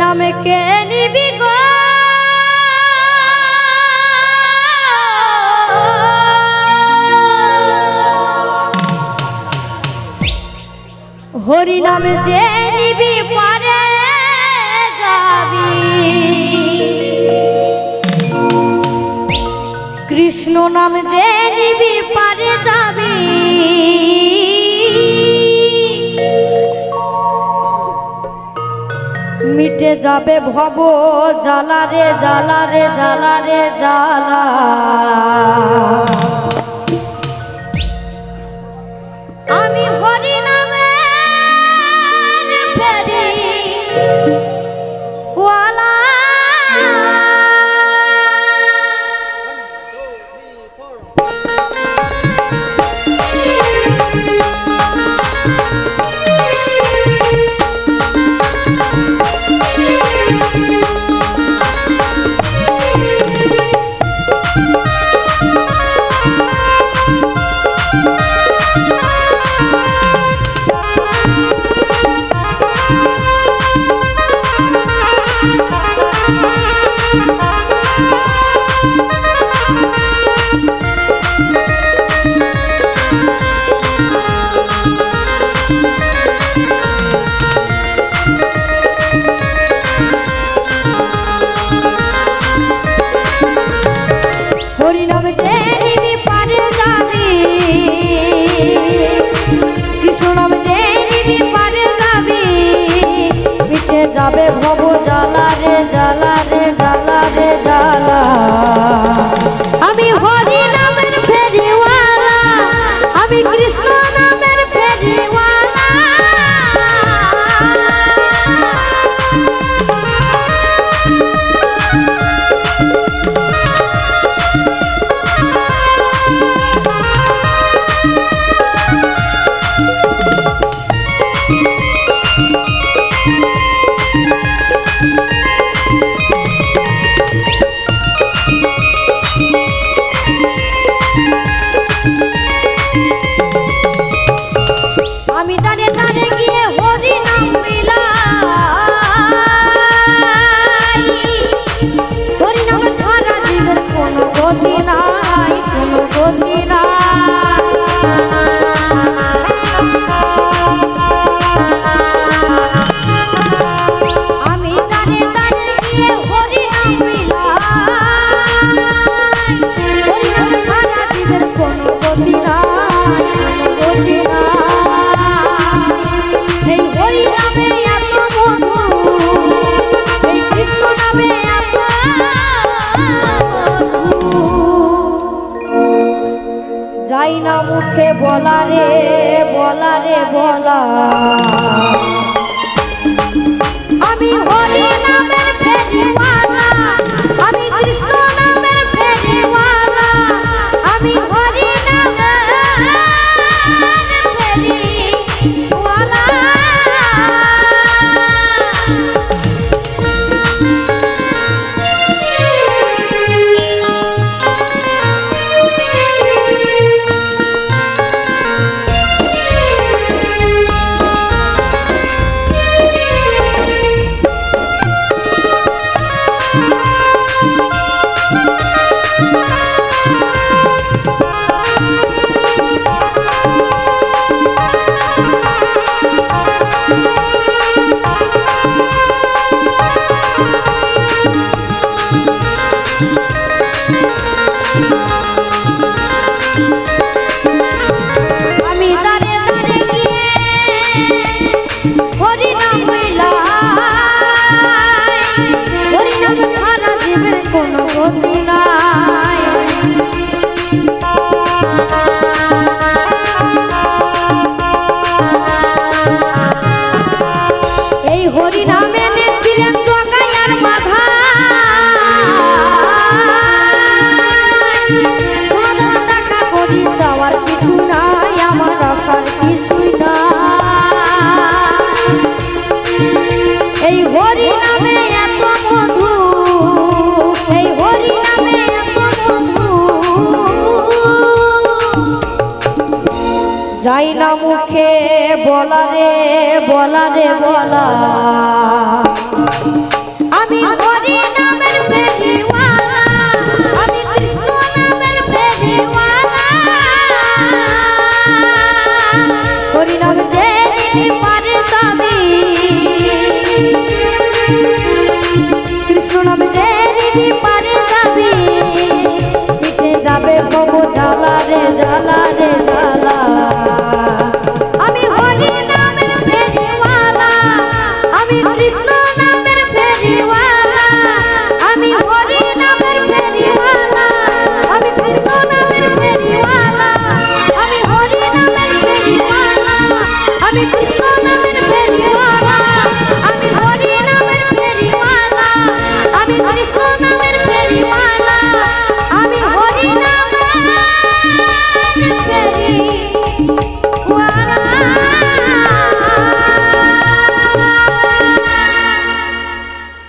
নামে কে নিবি গো? হরি নাম যে নিবি পারে যাবি। কৃষ্ণ নাম যে নিবি পারে যাবি। কেটে যাবে ভব জালারে জালারে জালারে জালা আমি হরি নামে ফেরি যাবে আমি দাঁড়ে দাঁড়ে গিয়ে হরি না Allah. যাই না মুখে বলারে বলারে বলা।